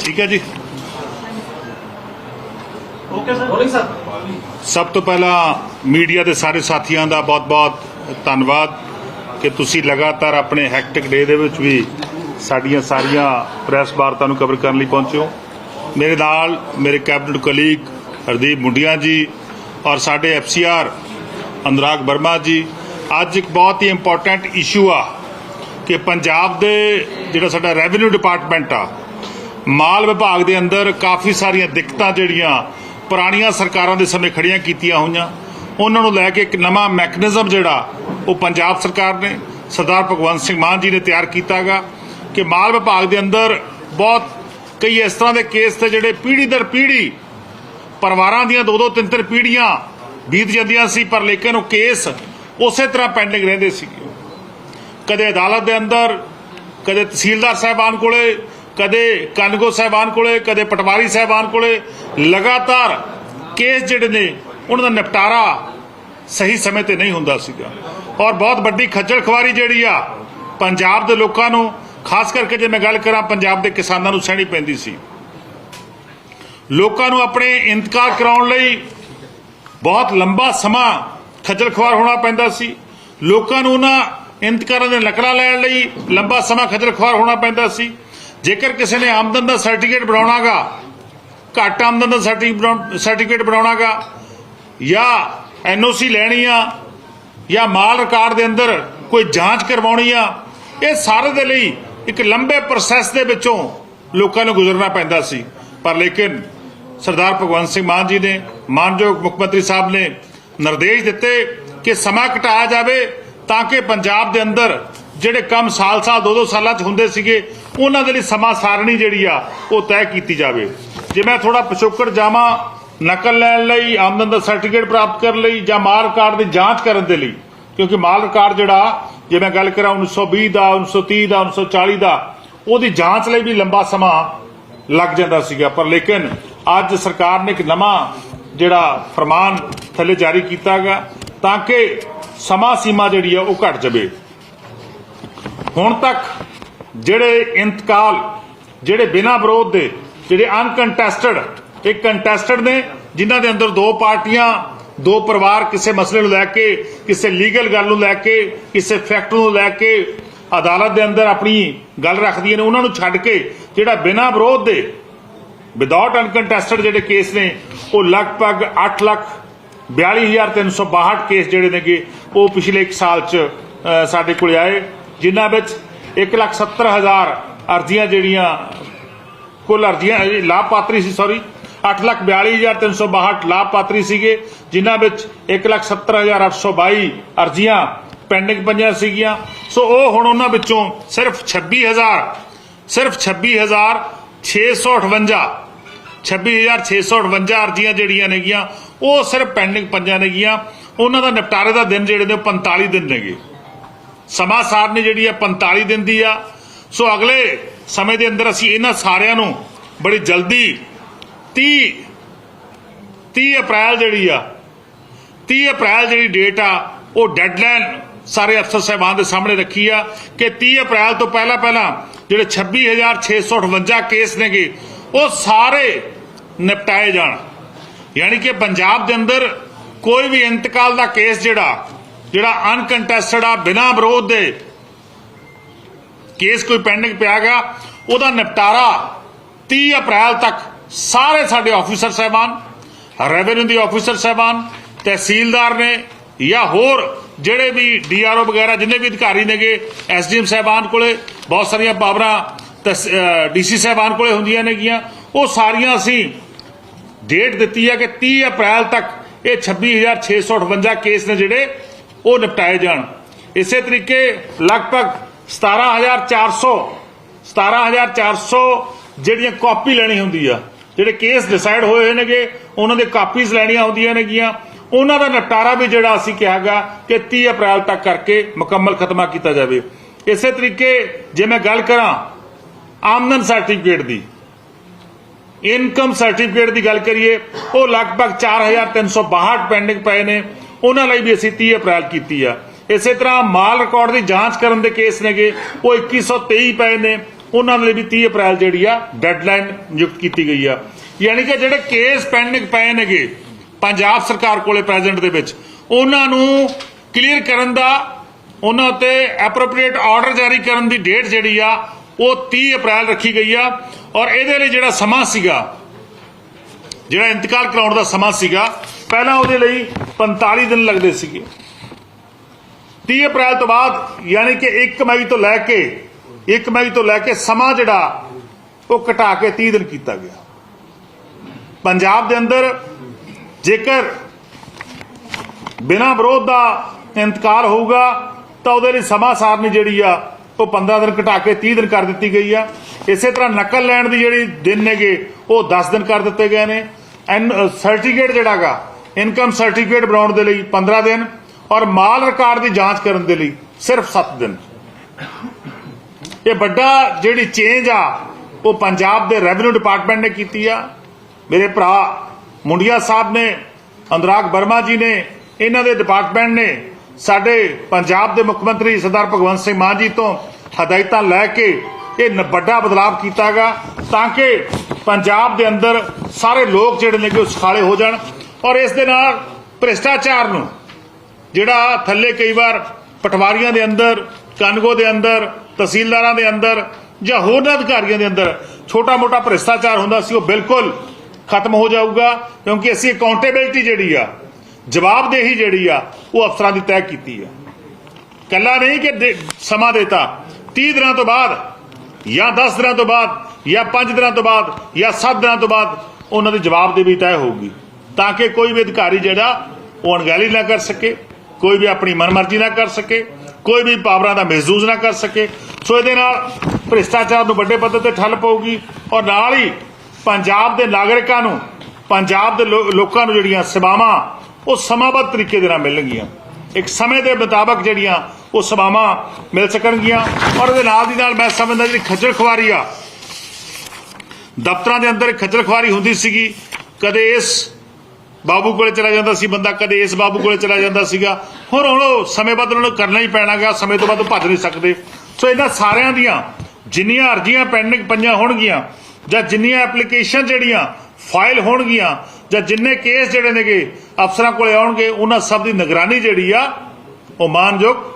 ਠੀਕ ਹੈ ਜੀ। ਓਕੇ ਸਰ ਬੋਲਿੰਗ ਸਰ ਸਭ ਤੋਂ ਪਹਿਲਾਂ ਮੀਡੀਆ ਦੇ ਸਾਰੇ ਸਾਥੀਆਂ ਦਾ ਬਹੁਤ-ਬਹੁਤ ਧੰਨਵਾਦ ਕਿ ਤੁਸੀਂ ਲਗਾਤਾਰ ਆਪਣੇ ਹੈਕਟਿਕ ਡੇ ਦੇ ਵਿੱਚ ਵੀ ਸਾਡੀਆਂ ਸਾਰੀਆਂ ਪ੍ਰੈਸ ਵਾਰਤਾ ਨੂੰ ਕਵਰ ਕਰਨ ਲਈ ਪਹੁੰਚੇ ਹੋ। ਮੇਰੇ ਨਾਲ ਮੇਰੇ ਕੈਬਨਿਟ ਕਲੀਗ ਹਰਦੀਪ ਮੁੰਡੀਆਂ ਜੀ ਔਰ ਸਾਡੇ ਐਫਸੀਆਰ ਅਨੁਰਾਗ ਵਰਮਾ ਜੀ ਅੱਜ ਇੱਕ ਬਹੁਤ ਹੀ ਇੰਪੋਰਟੈਂਟ ਇਸ਼ੂ ਆ ਕਿ ਪੰਜਾਬ ਦੇ ਜਿਹੜਾ ਸਾਡਾ ਰੈਵਨਿਊ ਡਿਪਾਰਟਮੈਂਟ ਆ, ਮਾਲ ਵਿਭਾਗ ਦੇ ਅੰਦਰ ਕਾਫੀ ਸਾਰੀਆਂ ਦਿੱਕਤਾਂ ਜਿਹੜੀਆਂ ਪੁਰਾਣੀਆਂ ਸਰਕਾਰਾਂ ਦੇ ਸਮੇਂ ਖੜੀਆਂ ਕੀਤੀਆਂ ਹੋਈਆਂ। ਉਹਨਾਂ ਨੂੰ ਲੈ ਕੇ ਇੱਕ ਨਵਾਂ ਮੈਕੈਨਿਜ਼ਮ ਜਿਹੜਾ ਉਹ ਪੰਜਾਬ ਸਰਕਾਰ ਨੇ, ਸਰਦਾਰ ਭਗਵੰਤ ਸਿੰਘ ਮਾਨ ਜੀ ਨੇ ਤਿਆਰ ਕੀਤਾਗਾ ਕਿ ਮਾਲ ਵਿਭਾਗ ਦੇ ਅੰਦਰ ਬਹੁਤ ਕਈ ਇਸ ਤਰ੍ਹਾਂ ਦੇ ਕੇਸ ਤੇ ਜਿਹੜੇ ਪੀੜ੍ਹੀ ਦਰ ਪੀੜ੍ਹੀ ਪਰਿਵਾਰਾਂ ਦੀਆਂ ਦੋ ਦੋ ਤਿੰਨ ਤਿੰਨ ਪੀੜ੍ਹੀਆਂ ਬੀਤ ਜਾਂਦੀਆਂ ਸੀ, ਪਰ ਲੇਕਿਨ ਉਹ ਕੇਸ ਉਸੇ ਤਰ੍ਹਾਂ ਪੈਂਡਿੰਗ ਰਹਿੰਦੇ ਸੀਗੇ। ਕਦੇ ਅਦਾਲਤ ਦੇ ਅੰਦਰ, ਕਦੇ ਤਹਿਸੀਲਦਾਰ ਸਾਹਿਬਾਨ ਕੋਲੇ, ਕਦੇ ਕਾਨੂੰਗੋ ਸਾਹਿਬਾਨ ਕੋਲੇ, ਕਦੇ ਪਟਵਾਰੀ ਸਾਹਿਬਾਨ ਕੋਲੇ, ਲਗਾਤਾਰ ਕੇਸ ਜਿਹੜੇ ਨੇ, ਉਹਨਾਂ ਦਾ ਨਿਪਟਾਰਾ ਸਹੀ ਸਮੇਂ ਤੇ ਨਹੀਂ ਹੁੰਦਾ ਸੀਗਾ। ਔਰ ਬਹੁਤ ਵੱਡੀ ਖੱਜਲ ਖਵਾਰੀ ਜਿਹੜੀ ਆ, ਪੰਜਾਬ ਦੇ ਲੋਕਾਂ ਨੂੰ, ਖਾਸ ਕਰਕੇ ਜੇ ਮੈਂ ਗੱਲ ਕਰਾਂ ਪੰਜਾਬ ਦੇ ਕਿਸਾਨਾਂ ਨੂੰ ਸਹਿਣੀ ਪੈਂਦੀ ਸੀ। ਲੋਕਾਂ ਨੂੰ ਆਪਣੇ ਇੰਤਕਾਲ ਕਰਾਉਣ ਲਈ ਬਹੁਤ ਲੰਬਾ ਸਮਾਂ ਖੱਜਲ ਖੁਆਰ ਹੋਣਾ ਪੈਂਦਾ ਸੀ। ਲੋਕਾਂ ਨੂੰ ਉਹਨਾਂ ਇੰਤਕਾਰਾਂ ਦੇ ਨਕਲਾਂ ਲੈਣ ਲਈ ਲੰਬਾ ਸਮਾਂ ਖੱਜਲ ਖੁਆਰ ਹੋਣਾ ਪੈਂਦਾ ਸੀ। ਜੇਕਰ ਕਿਸੇ ਨੇ ਆਮਦਨ ਦਾ ਸਰਟੀਫਿਕੇਟ ਬਣਾਉਣਾਗਾ, ਘੱਟ ਆਮਦਨ ਦਾ ਸਰਟੀਫਿਕੇਟ ਬਣਾਉਣਾਗਾ, ਜਾਂ ਐਨਓਸੀ ਲੈਣੀ ਆ ਜਾਂ ਮਾਲ ਰਿਕਾਰਡ ਦੇ ਅੰਦਰ ਕੋਈ ਜਾਂਚ ਕਰਵਾਉਣੀ ਆ ਇਹ ਸਾਰੇ ਦੇ ਲਈ ਇੱਕ ਲੰਬੇ ਪ੍ਰੋਸੈਸ ਦੇ ਵਿੱਚੋਂ ਲੋਕਾਂ ਨੂੰ ਗੁਜ਼ਰਨਾ ਪੈਂਦਾ ਸੀ। ਪਰ ਲੇਕਿਨ ਸਰਦਾਰ ਭਗਵੰਤ ਸਿੰਘ ਮਾਨ ਜੀ ਨੇ, ਮਾਨਯੋਗ ਮੁੱਖ ਮੰਤਰੀ ਸਾਹਿਬ ਨੇ ਨਿਰਦੇਸ਼ ਦਿੱਤੇ ਕਿ ਸਮਾਂ ਘਟਾਇਆ ਜਾਵੇ ਤਾਂ ਕਿ ਪੰਜਾਬ ਦੇ ਅੰਦਰ ਜਿਹੜੇ ਕੰਮ ਸਾਲ-ਸਾਲ, ਦੋ-ਦੋ ਸਾਲਾਂ 'ਚ ਹੁੰਦੇ ਸੀਗੇ, ਉਹਨਾਂ ਦੇ ਲਈ ਸਮਾਂ ਸਾਰਣੀ ਜਿਹੜੀ ਆ, ਉਹ ਤੈਅ ਕੀਤੀ ਜਾਵੇ। ਜੇ ਮੈਂ ਥੋੜਾ ਪਿਛੋਕੜ ਜਾਵਾਂ, ਨਕਲ ਲੈਣ ਲਈ, ਆਮਦਨ ਦਾ ਸਰਟੀਫਿਕੇਟ ਪ੍ਰਾਪਤ ਕਰਨ ਲਈ ਜਾਂ ਮਾਲ ਰਿਕਾਰਡ ਦੀ ਜਾਂਚ ਕਰਨ ਦੇ ਲਈ, ਕਿਉਂਕਿ ਮਾਲ ਰਿਕਾਰਡ ਜਿਹੜਾ, ਜੇ ਮੈਂ ਗੱਲ ਕਰਾਂ 1920 ਦਾ 1930 ਦਾ 1940 ਦਾ, ਉਹਦੀ ਜਾਂਚ ਲਈ ਵੀ ਲੰਬਾ ਸਮਾਂ ਲੱਗ ਜਾਂਦਾ ਸੀਗਾ। ਪਰ ਲੇਕਿਨ ਅੱਜ ਸਰਕਾਰ ਨੇ ਇੱਕ ਨਵਾਂ ਜਿਹੜਾ ਫਰਮਾਨ ਥੱਲੇ ਜਾਰੀ ਕੀਤਾਗਾ ਤਾਂ ਕਿ ਸਮਾਂ ਸੀਮਾ ਜਿਹੜੀ ਆ ਉਹ ਘਟ ਜਾਵੇ। ਹੁਣ ਤੱਕ ਜਿਹੜੇ ਇੰਤਕਾਲ, ਜਿਹੜੇ ਬਿਨਾਂ ਵਿਰੋਧ ਦੇ, ਜਿਹੜੇ ਅਨਕੰਟੈਸਟਡ ਇੱਕ ਕੰਟੈਸਟਡ ਨੇ, ਜਿਨ੍ਹਾਂ ਦੇ ਅੰਦਰ ਦੋ ਪਾਰਟੀਆਂ, ਦੋ ਪਰਿਵਾਰ ਕਿਸੇ ਮਸਲੇ ਨੂੰ ਲੈ ਕੇ, ਕਿਸੇ ਲੀਗਲ ਗੱਲ ਨੂੰ ਲੈ ਕੇ, ਕਿਸੇ ਫੈਕਟ ਨੂੰ ਲੈ ਕੇ ਅਦਾਲਤ ਦੇ ਅੰਦਰ ਆਪਣੀ ਗੱਲ ਰੱਖਦੀਆਂ ਨੇ, ਉਹਨਾਂ ਨੂੰ ਛੱਡ ਕੇ ਜਿਹੜਾ ਬਿਨਾਂ ਵਿਰੋਧ ਦੇ ਵਿਦਆਊਟ ਅਨਕੰਟੈਸਟਡ ਜਿਹੜੇ ਕੇਸ ਨੇ, ਉਹ ਲਗਭਗ 8 ਲੱਖ 42362 ਕੇਸ ਜਿਹੜੇ ਨੇਗੇ, ਉਹ ਪਿਛਲੇ 1 ਸਾਲ ਚ ਸਾਡੇ ਕੋਲ ਆਏ, ਜਿਨ੍ਹਾਂ ਵਿੱਚ 170000 ਅਰਜ਼ੀਆਂ ਜਿਹੜੀਆਂ, ਕੁੱਲ ਅਰਜ਼ੀਆਂ, ਇਹ ਲਾਭਪਾਤਰੀ ਸੀ ਸੌਰੀ 842362 ਲਾਭਪਾਤਰੀ ਸੀਗੇ, ਜਿਨ੍ਹਾਂ ਵਿੱਚ 170822 ਅਰਜ਼ੀਆਂ ਪੈਂਡਿੰਗ ਪਈਆਂ ਸੀਗੀਆਂ। ਸੋ ਉਹ ਹੁਣ ਉਹਨਾਂ ਵਿੱਚੋਂ ਸਿਰਫ 26000 ਸਿਰਫ 26658 26658 ਅਰਜ਼ੀਆਂ ਜਿਹੜੀਆਂ ਨੇਗੀਆਂ, ਉਹ ਸਿਰਫ ਪੈਂਡਿੰਗ ਪੰਜਾਂ ਨੇਗੀਆਂ। ਉਹਨਾਂ ਦਾ ਨਿਪਟਾਰੇ ਦਾ ਦਿਨ ਜਿਹੜੇ ਨੇ ਉਹ 45 ਦਿਨ ਨੇਗੇ। ਸਮਾਂ ਸਾਰਣੀ ਜਿਹੜੀ ਹੈ 45 ਦਿਨ ਦੀ ਆ। ਸੋ ਅਗਲੇ ਸਮੇਂ ਦੇ ਅੰਦਰ ਅਸੀਂ ਇਹਨਾਂ ਸਾਰਿਆਂ ਨੂੰ ਬੜੀ ਜਲਦੀ 30 30 ਅਪ੍ਰੈਲ ਜਿਹੜੀ ਆ 30 ਅਪ੍ਰੈਲ ਜਿਹੜੀ ਡੇਟ ਆ, ਉਹ ਡੈਡਲਾਈਨ ਸਾਰੇ ਅਫਸਰ ਸਾਹਿਬਾਨ ਦੇ ਸਾਹਮਣੇ ਰੱਖੀ ਆ ਕਿ 30 ਅਪ੍ਰੈਲ ਤੋਂ ਪਹਿਲਾਂ ਪਹਿਲਾਂ ਜਿਹੜੇ 26658 ਕੇਸ ਨੇਗੇ ਉਹ ਸਾਰੇ ਨਿਪਟਾਏ ਜਾਣ। ਯਾਨੀ ਕਿ ਪੰਜਾਬ ਦੇ ਅੰਦਰ ਕੋਈ ਵੀ ਇੰਤਕਾਲ ਦਾ ਕੇਸ ਜਿਹੜਾ ਜਿਹੜਾ ਅਨਕੰਟੈਸਟਡ ਆ, ਬਿਨਾਂ ਵਿਰੋਧ ਦੇ ਕੇਸ ਕੋਈ ਪੈਂਡਿੰਗ ਪਿਆਗਾ ਉਹਦਾ ਨਿਪਟਾਰਾ 30 ਅਪ੍ਰੈਲ ਤੱਕ ਸਾਰੇ ਸਾਡੇ ਆਫੀਸਰ ਸਾਹਿਬਾਨ ਰੈਵਨਿਊ ਦੇ ਆਫੀਸਰ ਸਾਹਿਬਾਨ, ਤਹਿਸੀਲਦਾਰ ਨੇ ਜਾਂ ਹੋਰ ਜਿਹੜੇ ਵੀ ਡੀਆਰਓ ਵਗੈਰਾ, ਜਿੰਨੇ ਵੀ ਅਧਿਕਾਰੀ ਨੇਗੇ ਐਸਡੀਐਮ ਸਾਹਿਬਾਨ ਕੋਲੇ ਬਹੁਤ ਸਾਰੀਆਂ ਪਾਵਰਾਂ ਡੀਸੀ ਸਾਹਿਬਾਨ ਕੋਲੇ ਹੁੰਦੀਆਂ ਨੇਗੀਆਂ। ਉਹ ਸਾਰੀਆਂ ਅਸੀਂ ਡੇਟ ਦਿੱਤੀ ਹੈ ਕਿ 30 ਅਪ੍ਰੈਲ ਤੱਕ ਇਹ 26658 ਕੇਸ ਨੇ ਜਿਹੜੇ, ਉਹ ਨਿਪਟਾਏ ਜਾਣ। ਇਸੇ ਤਰੀਕੇ ਲਗਭਗ 17400 17400 ਜਿਹੜੀਆਂ ਕਾਪੀ ਲੈਣੀ ਹੁੰਦੀ ਆ, ਜਿਹੜੇ ਕੇਸ ਡਿਸਾਈਡ ਹੋਏ ਹੋਏ ਨੇਗੇ, ਉਹਨਾਂ ਦੇ ਕਾਪੀਜ਼ ਲੈਣੀਆਂ ਹੁੰਦੀਆਂ ਨੇਗੀਆਂ। ਉਹਨਾਂ ਦਾ ਨਿਪਟਾਰਾ ਵੀ ਜਿਹੜਾ ਅਸੀਂ ਕਿਹਾਗਾ ਕਿ 30 ਅਪ੍ਰੈਲ ਤੱਕ ਕਰਕੇ ਮੁਕੰਮਲ ਖਤਮਾ ਕੀਤਾ ਜਾਵੇ। ਇਸੇ ਤਰੀਕੇ ਜੇ ਮੈਂ ਗੱਲ ਕਰਾਂ ਆਮਦਨ ਸਰਟੀਫਿਕੇਟ ਦੀ। ਇਨਕਮ ਸਰਟੀਫਿਕੇਟ ਦੀ ਗੱਲ ਕਰੀਏ, ਉਹ ਲਗਭਗ 4362 ਪੈਂਡਿੰਗ ਪਏ ਨੇ। ਉਹਨਾਂ ਲਈ ਵੀ ਅਸੀਂ 30 ਅਪ੍ਰੈਲ ਕੀਤੀ ਆ। ਇਸੇ ਤਰ੍ਹਾਂ ਮਾਲ ਰਿਕਾਰਡ ਦੀ ਜਾਂਚ ਕਰਨ ਦੇ ਕੇਸ ਨੇਗੇ, ਉਹ 2123 ਪਏ ਨੇ। ਉਹਨਾਂ ਲਈ ਵੀ 30 ਅਪ੍ਰੈਲ ਜਿਹੜੀ ਆ, ਡੈਡਲਾਈਨ ਨਿਯੁਕਤ ਕੀਤੀ ਗਈ ਆ। ਯਾਨੀ ਕਿ ਜਿਹੜੇ ਕੇਸ ਪੈਂਡਿੰਗ ਪਏ ਨੇਗੇ, ਪੰਜਾਬ ਸਰਕਾਰ ਕੋਲੇ ਪ੍ਰੈਜ਼ੈਂਟ ਦੇ ਵਿੱਚ, ਉਹਨਾਂ ਨੂੰ ਕਲੀਅਰ ਕਰਨ ਦਾ, ਉਹਨਾਂ ਉੱਤੇ ਐਪਰੋਪ੍ਰੀਏਟ ਆਰਡਰ ਜਾਰੀ ਕਰਨ ਦੀ ਡੇਟ ਜਿਹੜੀ ਆ ਉਹ 30 ਅਪ੍ਰੈਲ ਰੱਖੀ ਗਈ ਆ ਔਰ ਇਹਦੇ ਲਈ ਜਿਹੜਾ ਸਮਾਂ ਸੀਗਾ, ਜਿਹੜਾ ਇੰਤਕਾਲ ਕਰਾਉਣ ਦਾ ਸਮਾਂ ਸੀਗਾ, ਪਹਿਲਾਂ ਉਹਦੇ ਲਈ 45 ਦਿਨ ਲੱਗਦੇ ਸੀਗੇ। 30 ਅਪ੍ਰੈਲ ਤੋਂ ਬਾਅਦ ਯਾਨੀ ਕਿ 1 ਮਈ ਤੋਂ ਲੈ ਕੇ 1 ਮਈ ਤੋਂ ਲੈ ਕੇ ਸਮਾਂ ਜਿਹੜਾ, ਉਹ ਘਟਾ ਕੇ 30 ਦਿਨ ਕੀਤਾ ਗਿਆ। ਪੰਜਾਬ ਦੇ ਅੰਦਰ ਜੇਕਰ ਬਿਨਾਂ ਵਿਰੋਧ ਦਾ ਇੰਤਕਾਲ ਹੋਊਗਾ, ਤਾਂ ਉਹਦੇ ਲਈ ਸਮਾਂ ਸਾਰਨੀ ਜਿਹੜੀ ਆ ਉਹ 15 ਦਿਨ ਘਟਾ ਕੇ 30 ਦਿਨ ਕਰ ਦਿੱਤੀ ਗਈ ਆ। ਇਸੇ ਤਰ੍ਹਾਂ ਨਕਲ ਲੈਣ ਦੀ ਜਿਹੜੀ ਦਿਨ ਨੇਗੇ ਉਹ 10 ਦਿਨ ਕਰ ਦਿੱਤੇ ਗਏ ਨੇ। ਐਨ ਸਰਟੀਫਿਕੇਟ ਜਿਹੜਾਗਾ ਇਨਕਮ ਸਰਟੀਫਿਕੇਟ ਬਣਾਉਣ ਦੇ ਲਈ 15 ਦਿਨ ਔਰ ਮਾਲ ਰਿਕਾਰਡ ਦੀ ਜਾਂਚ ਕਰਨ ਦੇ ਲਈ ਸਿਰਫ 7 ਦਿਨ। ਇਹ ਵੱਡਾ ਜਿਹੜੀ ਚੇਂਜ ਆ, ਉਹ ਪੰਜਾਬ ਦੇ ਰੈਵਨਿਊ ਡਿਪਾਰਟਮੈਂਟ ਨੇ ਕੀਤੀ ਆ। ਮੇਰੇ ਭਰਾ ਮੁੰਡਿਆ ਸਾਹਿਬ ਨੇ, ਅਨੁਰਾਗ ਵਰਮਾ ਜੀ ਨੇ, ਇਹਨਾਂ ਦੇ ਡਿਪਾਰਟਮੈਂਟ ਨੇ ਸਾਡੇ ਪੰਜਾਬ ਦੇ ਮੁੱਖ ਮੰਤਰੀ ਸਰਦਾਰ ਭਗਵੰਤ ਸਿੰਘ ਮਾਨ ਜੀ ਤੋਂ ਹਦਾਇਤਾਂ ਲੈ ਕੇ ਇਹ ਨ- ਵੱਡਾ ਬਦਲਾਅ ਕੀਤਾਗਾ ਤਾਂ ਕਿ ਪੰਜਾਬ ਦੇ ਅੰਦਰ ਸਾਰੇ ਲੋਕ ਜਿਹੜੇ ਨੇ ਕਿ ਉਹ ਸੁਖਾਲੇ ਹੋ ਜਾਣ ਔਰ ਇਸ ਦੇ ਨਾਲ ਭ੍ਰਿਸ਼ਟਾਚਾਰ ਨੂੰ ਜਿਹੜਾ ਥੱਲੇ ਕਈ ਵਾਰ ਪਟਵਾਰੀਆਂ ਦੇ ਅੰਦਰ, ਕਾਨਗੋ ਦੇ ਅੰਦਰ, ਤਹਿਸੀਲਦਾਰਾਂ ਦੇ ਅੰਦਰ ਜਾਂ ਹੋਰਨਾਂ ਅਧਿਕਾਰੀਆਂ ਦੇ ਅੰਦਰ ਛੋਟਾ ਮੋਟਾ ਭ੍ਰਿਸ਼ਟਾਚਾਰ ਹੁੰਦਾ ਸੀ ਉਹ ਬਿਲਕੁਲ ਖਤਮ ਹੋ ਜਾਊਗਾ ਕਿਉਂਕਿ ਅਸੀਂ ਅਕਾਊਂਟੇਬਿਲਟੀ ਜਿਹੜੀ ਆ, ਜਵਾਬਦੇਹੀ ਜਿਹੜੀ ਆ, ਉਹ ਅਫਸਰਾਂ ਦੀ ਤੈਅ ਕੀਤੀ ਆ। ਕੱਲਾ ਨਹੀਂ ਕਿ ਸਮਾਂ ਦੇਤਾ 30 ਦਿਨਾਂ ਤੋਂ ਬਾਅਦ ਜਾਂ 10 ਦਿਨਾਂ ਤੋਂ ਬਾਅਦ ਜਾਂ 5 ਦਿਨਾਂ ਤੋਂ ਬਾਅਦ ਜਾਂ 7 ਦਿਨਾਂ ਤੋਂ ਬਾਅਦ ਉਹਨਾਂ ਦੀ ਜਵਾਬਦੇਹੀ ਤੈਅ ਹੋਊਗੀ। ਤਾਂ ਕਿ ਕੋਈ ਵੀ ਅਧਿਕਾਰੀ ਜਿਹੜਾ ਉਹ ਅਣਗਹਿਲੀ ਨਾ ਕਰ ਸਕੇ, ਕੋਈ ਵੀ ਆਪਣੀ ਮਨਮਰਜ਼ੀ ਨਾ ਕਰ ਸਕੇ, ਕੋਈ ਵੀ ਪਾਵਰਾਂ ਦਾ ਮਹਿਜੂਜ਼ ਨਾ ਕਰ ਸਕੇ। ਸੋ ਇਹਦੇ ਨਾਲ ਭ੍ਰਿਸ਼ਟਾਚਾਰ ਨੂੰ ਵੱਡੇ ਪੱਧਰ ਤੇ ਠੱਲ ਪਊਗੀ ਔਰ ਨਾਲ ਹੀ ਪੰਜਾਬ ਦੇ ਨਾਗਰਿਕਾਂ ਨੂੰ, ਪੰਜਾਬ ਦੇ ਲੋ- ਲੋਕਾਂ ਨੂੰ ਜਿਹੜੀਆਂ ਸੇਵਾਵਾਂ ਉਹ ਸਮਾਬੱਧ ਤਰੀਕੇ ਦੇ ਨਾਲ ਮਿਲਣਗੀਆਂ। ਇੱਕ ਸਮੇਂ ਦੇ ਮੁਤਾਬਕ ਜਿਹੜੀਆਂ ਉਹ ਸੇਵਾਵਾਂ ਮਿਲ ਸਕਣਗੀਆਂ ਔਰ ਉਹਦੇ ਨਾਲ ਦੀ ਨਾਲ ਮੈਂ ਸਮਝਦਾ ਜਿਹੜੀ ਖੱਜਲ ਖੁਆਰੀ ਆ, ਦਫ਼ਤਰਾਂ ਦੇ ਅੰਦਰ ਖੱਜਲ ਖੁਆਰੀ ਹੁੰਦੀ ਸੀਗੀ, ਕਦੇ ਇਸ ਬਾਬੂ ਕੋਲੇ ਚਲਾ ਜਾਂਦਾ ਸੀ ਬੰਦਾ, ਕਦੇ ਇਸ ਬਾਬੂ ਕੋਲੇ ਚਲਾ ਜਾਂਦਾ ਸੀਗਾ। ਹੁਣ ਹੁਣ ਉਹ ਸਮੇਂ ਬਾਅਦ ਉਹਨਾਂ ਨੂੰ ਕਰਨਾ ਹੀ ਪੈਣਾਗਾ, ਸਮੇਂ ਤੋਂ ਬਾਅਦ ਉਹ ਭੱਜ ਨਹੀਂ ਸਕਦੇ। ਸੋ ਇਹਨਾਂ ਸਾਰਿਆਂ ਦੀਆਂ ਜਿੰਨੀਆਂ ਅਰਜ਼ੀਆਂ ਪੈਂਡਿੰਗ ਪਈਆਂ ਹੋਣਗੀਆਂ, ਜਾਂ ਜਿੰਨੀਆਂ ਐਪਲੀਕੇਸ਼ਨ ਜਿਹੜੀਆਂ ਫਾਈਲ ਹੋਣਗੀਆਂ, ਜਾਂ ਜਿੰਨੇ ਕੇਸ ਜਿਹੜੇ ਨੇਗੇ ਅਫਸਰਾਂ ਕੋਲੇ ਆਉਣਗੇ, ਉਹਨਾਂ ਸਭ ਦੀ ਨਿਗਰਾਨੀ ਜਿਹੜੀ ਆ, ਉਹ ਮਾਨਯੋਗ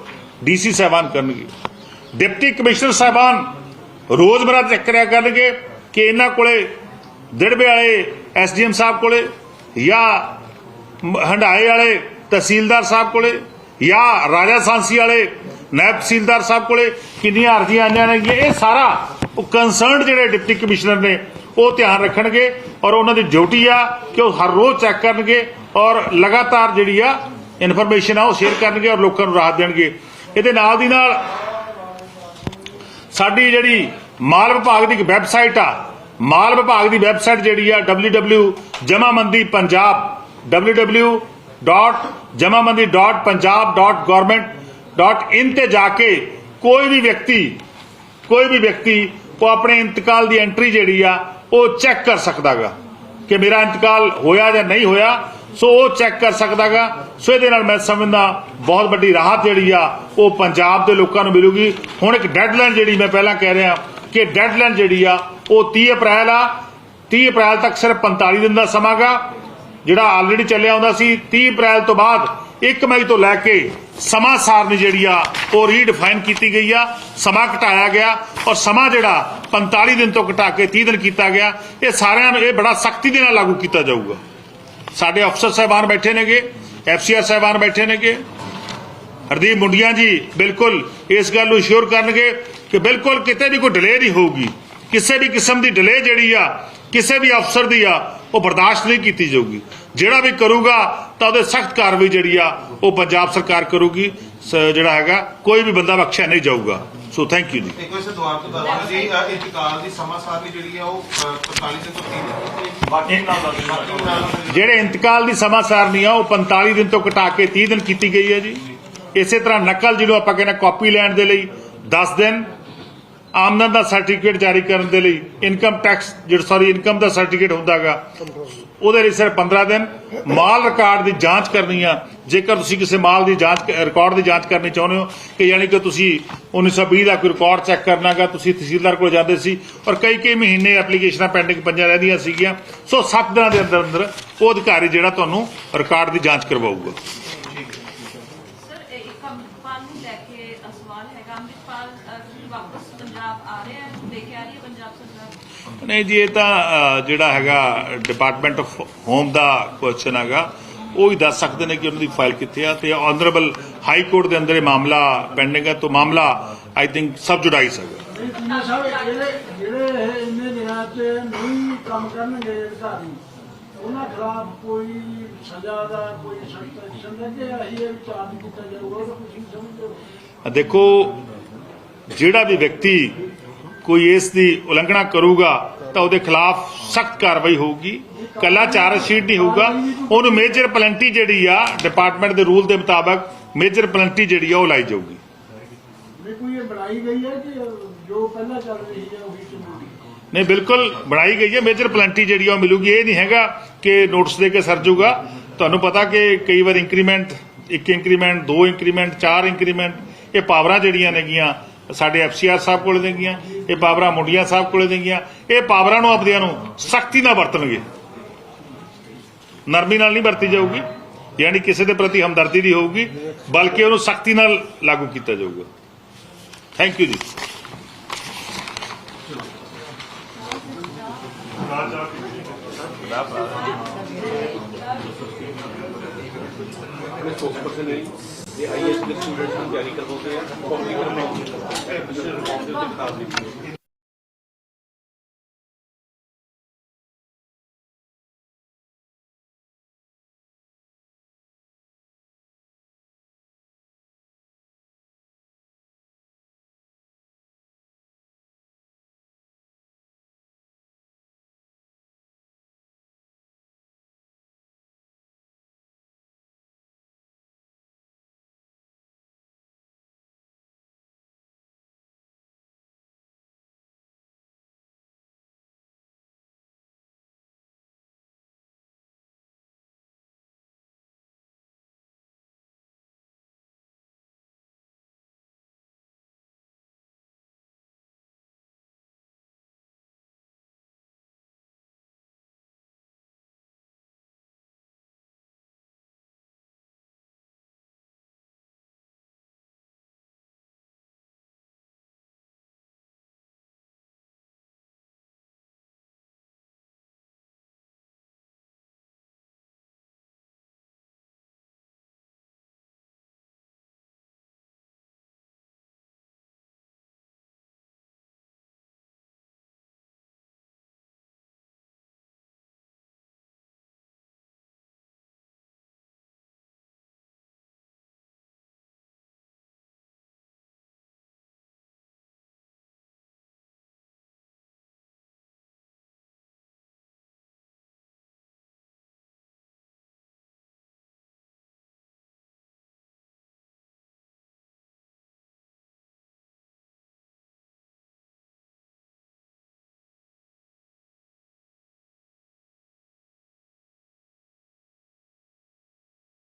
ਡੀਸੀ ਸਾਹਿਬਾਨ ਕਰਨਗੇ। ਡਿਪਟੀ ਕਮਿਸ਼ਨਰ ਸਾਹਿਬਾਨ ਰੋਜ਼ਮਰਾ ਚੈੱਕ ਕਰਿਆ ਕਰਨਗੇ ਕਿ ਇਹਨਾਂ ਕੋਲੇ ਦਿੜਬੇ ਵਾਲੇ ਐਸਡੀਐਮ ਸਾਹਿਬ ਕੋਲੇ ਜਾਂ ਮ- ਹੰਡਾਏ ਵਾਲੇ ਤਹਿਸੀਲਦਾਰ ਸਾਹਿਬ ਕੋਲੇ ਜਾਂ ਰਾਜਾ ਸਾਂਸੀ ਵਾਲੇ ਨਾਇਬ ਤਹਿਸੀਲਦਾਰ ਸਾਹਿਬ ਕੋਲੇ ਕਿੰਨੀਆਂ ਅਰਜ਼ੀਆਂ ਆਈਆਂ ਨੇ ਇਹ ਸਾਰਾ ਉਹ ਕੰਸਰਨਡ ਜਿਹੜੇ ਡਿਪਟੀ ਕਮਿਸ਼ਨਰ ਨੇ, ਉਹ ਧਿਆਨ ਰੱਖਣਗੇ ਔਰ ਉਹਨਾਂ ਦੀ ਡਿਊਟੀ ਆ ਕਿ ਉਹ ਹਰ ਰੋਜ਼ ਚੈੱਕ ਕਰਨਗੇ ਔਰ ਲਗਾਤਾਰ ਜਿਹੜੀ ਆ ਇਨਫੋਰਮੇਸ਼ਨ ਆ ਉਹ ਸ਼ੇਅਰ ਕਰਨਗੇ ਔਰ ਲੋਕਾਂ ਨੂੰ ਰਾਹਤ ਦੇਣਗੇ। ਇਹਦੇ ਨਾਲ ਦੀ ਨਾਲ ਸਾਡੀ ਜਿਹੜੀ ਮਾਲ ਵਿਭਾਗ ਦੀ ਇੱਕ ਵੈਬਸਾਈਟ ਆ, ਮਾਲ ਵਿਭਾਗ ਦੀ ਵੈਬਸਾਈਟ ਜਿਹੜੀ ਆ www ਜਮਾਮੰਦੀ ਪੰਜਾਬ www.jamaMandi.punjab.government.in ਤੇ ਜਾ ਕੇ ਕੋਈ ਵੀ ਵਿਅਕਤੀ, ਕੋਈ ਵੀ ਵਿਅਕਤੀ ਉਹ ਆਪਣੇ ਇੰਤਕਾਲ ਦੀ ਐਂਟਰੀ ਜਿਹੜੀ ਆ, ਉਹ ਚੈੱਕ ਕਰ ਸਕਦਾਗਾ ਕਿ ਮੇਰਾ ਇੰਤਕਾਲ ਹੋਇਆ ਜਾਂ ਨਹੀਂ ਹੋਇਆ। ਸੋ ਉਹ ਚੈੱਕ ਕਰ ਸਕਦਾਗਾ। ਸੋ ਇਹਦੇ ਨਾਲ ਮੈਂ ਸਮਝਦਾ, ਬਹੁਤ ਵੱਡੀ ਰਾਹਤ ਜਿਹੜੀ ਆ, ਉਹ ਪੰਜਾਬ ਦੇ ਲੋਕਾਂ ਨੂੰ ਮਿਲੂਗੀ। ਹੁਣ ਇੱਕ ਡੈਡਲਾਈਨ ਜਿਹੜੀ ਮੈਂ ਪਹਿਲਾਂ ਕਹਿ ਰਿਹਾ ਕਿ ਡੈਡਲਾਈਨ ਜਿਹੜੀ ਆ, ਉਹ 30 ਅਪ੍ਰੈਲ ਆ। 30 ਅਪ੍ਰੈਲ ਤੱਕ ਸਿਰਫ 45 ਦਿਨ ਦਾ ਸਮਾਂਗਾ, ਜਿਹੜਾ ਆਲਰੇਡੀ ਚੱਲਿਆ ਹੁੰਦਾ ਸੀ। 30 ਅਪ੍ਰੈਲ ਤੋਂ ਬਾਅਦ 1 ਮਈ ਤੋਂ ਲੈ ਕੇ ਸਮਾਂ ਸਾਰਨੀ ਜਿਹੜੀ ਆ, ਉਹ ਰੀਡਿਫਾਈਨ ਕੀਤੀ ਗਈ ਆ। ਸਮਾਂ ਘਟਾਇਆ ਗਿਆ ਔਰ ਸਮਾਂ ਜਿਹੜਾ 45 ਦਿਨ ਤੋਂ ਘਟਾ ਕੇ 30 ਦਿਨ ਕੀਤਾ ਗਿਆ, ਇਹ ਸਾਰਿਆਂ ਨੂੰ ਇਹ ਬੜਾ ਸਖਤੀ ਦੇ ਨਾਲ ਲਾਗੂ ਕੀਤਾ ਜਾਊਗਾ। ਸਾਡੇ ਅਫਸਰ ਸਾਹਿਬਾਨ ਬੈਠੇ ਨੇਗੇ, ਐਫਸੀਆਰ ਸਾਹਿਬਾਨ ਬੈਠੇ ਨੇਗੇ। ਹਰਦੀਪ ਮੁੰਡੀਆਂ ਜੀ, ਬਿਲਕੁਲ ਇਸ ਗੱਲ ਨੂੰ ਸ਼ੋਰ ਕਰਨਗੇ ਕਿ ਬਿਲਕੁਲ ਕਿਤੇ ਵੀ ਕੋਈ ਡਿਲੇ ਨਹੀਂ ਹੋਊਗੀ। ਕਿਸੇ ਵੀ ਕਿਸਮ ਦੀ ਡਿਲੇ ਜਿਹੜੀ ਆ, ਕਿਸੇ ਵੀ ਅਫਸਰ ਦੀ ਆ, ਉਹ ਬਰਦਾਸ਼ਤ ਨਹੀਂ ਕੀਤੀ ਜਾਊਗੀ। ਜਿਹੜਾ ਵੀ ਕਰੂਗਾ, ਤਾਂ ਉਹਦੇ ਸਖਤ ਕਾਰਵਾਈ ਜਿਹੜੀ ਆ, ਉਹ ਪੰਜਾਬ ਸਰਕਾਰ ਕਰੂਗੀ। ਜਿਹੜਾ ਹੈਗਾ, ਕੋਈ ਵੀ ਬੰਦਾ ਬਖਸ਼ਿਆ ਨਹੀਂ ਜਾਊਗਾ। ਸੋ ਥੈਂਕ ਯੂ ਜੀ ਇੱਕ ਵੈਸੇ ਦੁਆਰ ਤੋਂ ਦੱਸਣਾ ਜੀ ਇੰਤਕਾਲ ਦੀ ਸਮਾਂ ਸਾਰਣੀ ਜਿਹੜੀ ਆ ਉਹ ਅ, 45 ਦਿਨ ਤੋਂ 30 ਦਿਨ ਬਾਕੀ ਨਾਲ ਜਿਹੜੇ ਇੰਤਕਾਲ ਦੀ ਸਮਾਂ ਸਾਰਨੀ ਆ ਉਹ 45 ਦਿਨ ਤੋਂ ਘਟਾ ਕੇ 30 ਦਿਨ ਕੀਤੀ ਗਈ ਹੈ ਜੀ। ਇਸੇ ਤਰ੍ਹਾਂ ਨਕਲ ਜਿਹਨੂੰ ਆਪਾਂ ਕਹਿੰਦੇ ਕਾਪੀ ਲੈਣ ਦੇ ਲਈ 10 ਦਿਨ ਆਮਦਨ ਦਾ ਸਰਟੀਫਿਕੇਟ ਜਾਰੀ ਕਰਨ ਦੇ ਲਈ ਇਨਕਮ ਟੈਕਸ ਜਿਹੜਾ ਸੌਰੀ ਇਨਕਮ ਦਾ ਸਰਟੀਫਿਕੇਟ ਹੁੰਦਾਗਾ ਉਹਦੇ ਲਈ ਸਿਰ 15 ਦਿਨ। ਮਾਲ ਰਿਕਾਰਡ ਦੀ ਜਾਂਚ ਕਰਨੀ ਆ। ਜੇਕਰ ਤੁਸੀਂ ਕਿਸੇ ਮਾਲ ਦੀ ਜਾਂਚ ਰਿਕਾਰਡ ਦੀ ਜਾਂਚ ਕਰਨੀ ਚਾਹੁੰਦੇ ਹੋ ਕਿ ਯਾਨੀ ਕਿ ਤੁਸੀਂ 1920 ਦਾ ਕੋਈ ਰਿਕਾਰਡ ਚੈੱਕ ਕਰਨਾਗਾ ਤੁਸੀਂ ਤਹਿਸੀਲਦਾਰ ਕੋਲ ਜਾਂਦੇ ਸੀ ਔਰ ਕਈ ਕਈ ਮਹੀਨੇ ਐਪਲੀਕੇਸ਼ਨਾਂ ਪੈਂਡਿੰਗ ਪੰਜਾਂ ਰਹਿੰਦੀਆਂ ਸੀਗੀਆਂ। ਸੋ 7 ਦਿਨਾਂ ਦੇ ਅੰਦਰ ਅੰਦਰ ਉਹ ਅਧਿਕਾਰੀ ਜਿਹੜਾ ਤੁਹਾਨੂੰ ਰਿਕਾਰਡ ਦੀ ਜਾਂਚ ਕਰਵਾਊਗਾ ਸਰ ਇਹ ਇੱਕ ਅੰਮ੍ਰਿਤਪਾਲ ਨੂੰ ਲੈ ਕੇ ਸਵਾਲ ਹੈਗਾ ਅੰਮ੍ਰਿਤਪਾਲ ਅਹ, ਜਿਹੜੀ ਵਾਪਸ ਪੰਜਾਬ ਆ ਰਿਹਾ ਹੈ ਲੈ ਕੇ ਆ ਰਹੀ ਹੈ ਪੰਜਾਬ ਸਰਕਾਰ? ਨਹੀਂ ਜੀ ਇਹ ਤਾਂ ਜਿਹੜਾ ਹੈਗਾ ਡਿਪਾਰਟਮੈਂਟ ਆਫ ਹੋਮ ਦਾ ਕੁਐਸਚਨ ਹੈਗਾ ਉਹ ਹੀ ਦੱਸ ਸਕਦੇ ਨੇ ਕਿ ਉਹਨਾਂ ਦੀ ਫਾਈਲ ਕਿੱਥੇ ਆ ਤੇ ਆਨਰੇਬਲ ਹਾਈ ਕੋਰਟ ਦੇ ਅੰਦਰ ਇਹ ਮਾਮਲਾ ਪੈਂਡਿੰਗ ਹੈ ਤਾਂ ਮਾਮਲਾ ਆਈ ਥਿੰਕ ਨਹੀਂ ਜਿੰਨਾ ਸਾਹਿਬ ਜਿਹੜੇ ਇੰਨੇ ਦਿਨਾਂ 'ਚ ਨਹੀਂ ਕੰਮ ਕਰਨਗੇ ਅਧਿਕਾਰੀ ਉਹਨਾਂ ਖਿਲਾਫ ਕੋਈ ਸਜ਼ਾ ਦਾ ਕੋਈ ਸਖਤ ਐਕਸ਼ਨ ਲੱਗੇ ਆਹੀ ਇਹ ਵਿਚਾਰ ਨਹੀਂ ਕੀਤਾ ਜਾਊਗਾ ਉਹ ਤਾਂ ਤੁਸੀਂ ਸਮਝਦੇ ਹੋ ਦੇਖੋ ਜਿਹੜਾ ਵੀ ਵਿਅਕਤੀ ਕੋਈ ਇਸ ਦੀ ਉਲੰਘਣਾ ਕਰੂਗਾ ਤਾਂ ਉਹਦੇ ਖਿਲਾਫ ਸਖਤ ਕਾਰਵਾਈ ਹੋਊਗੀ ਕੱਲਾ ਚਾਰਜ ਸ਼ੀਟ ਨਹੀਂ ਹੋਊਗਾ। ਉਹਨੂੰ ਮੇਜਰ ਪਲੈਂਟੀ ਜਿਹੜੀ ਆ ਡਿਪਾਰਟਮੈਂਟ ਦੇ ਰੂਲ ਦੇ ਮੁਤਾਬਕ ਮੇਜਰ ਪਲੈਂਟੀ ਜਿਹੜੀ ਆ ਉਹ ਲਾਈ ਜਾਊਗੀ। ਨਹੀਂ ਬਿਲਕੁਲ ਬਣਾਈ ਗਈ ਹੈ। ਮੇਜਰ ਪਲੈਂਟੀ ਜਿਹੜੀ ਆ ਉਹ ਮਿਲੂਗੀ। ਇਹ ਨਹੀਂ ਹੈਗਾ ਕਿ ਨੋਟਿਸ ਦੇ ਕੇ ਸਰ ਜਾਊਗਾ ਤੁਹਾਨੂੰ ਪਤਾ ਕਿ ਕਈ ਵਾਰ ਇੰਕਰੀਮੈਂਟ ਇੱਕ ਇੰਕਰੀਮੈਂਟ ਦੋ ਇੰਕਰੀਮੈਂਟ ਚਾਰ ਇੰਕਰੀਮੈਂਟ ਇਹ ਪਾਵਰਾਂ ਜਿਹੜੀਆਂ ਨੇਗੀਆਂ। ਸਾਡੇ ਐਫਸੀਆਰ ਸਾਹਿਬ ਕੋਲੇ ਨੇਗੀਆਂ ਇਹ ਪਾਵਰਾਂ ਮੁੰਡੀਆਂ ਸਾਹਿਬ ਕੋਲੇ ਨੇਗੀਆਂ ਇਹ ਪਾਵਰਾਂ ਨੂੰ ਆਪਦਿਆਂ ਨੂੰ ਸਖਤੀ ਨਾਲ ਵਰਤਣਗੇ। ਨਰਮੀ ਨਾਲ ਨਹੀਂ ਵਰਤੀ ਜਾਊਗੀ, ਯਾਨੀ ਕਿਸੇ ਦੇ ਪ੍ਰਤੀ ਹਮਦਰਦੀ ਨਹੀਂ ਹੋਊਗੀ, ਬਲਕਿ ਉਹਨੂੰ ਸਖਤੀ ਨਾਲ ਲਾਗੂ ਕੀਤਾ ਜਾਊਗਾ। ਥੈਂਕ ਯੂ ਜੀ। ਆਪਣੇ ਸਪੋਕਸਪਰਸਨ ਨੇ ਇਹ ਆਈਐਸ ਦੇ ਸਟੂਡੈਂਟਸ ਨੂੰ ਤਿਆਰੀ ਕਰਵਾਉਂਦੇ ਆ ਕੰਪਲੀਟ ਬਣਾਉਂਦੇ ਆ ਇਹ ਰਿਫਾਰਮ ਦੇ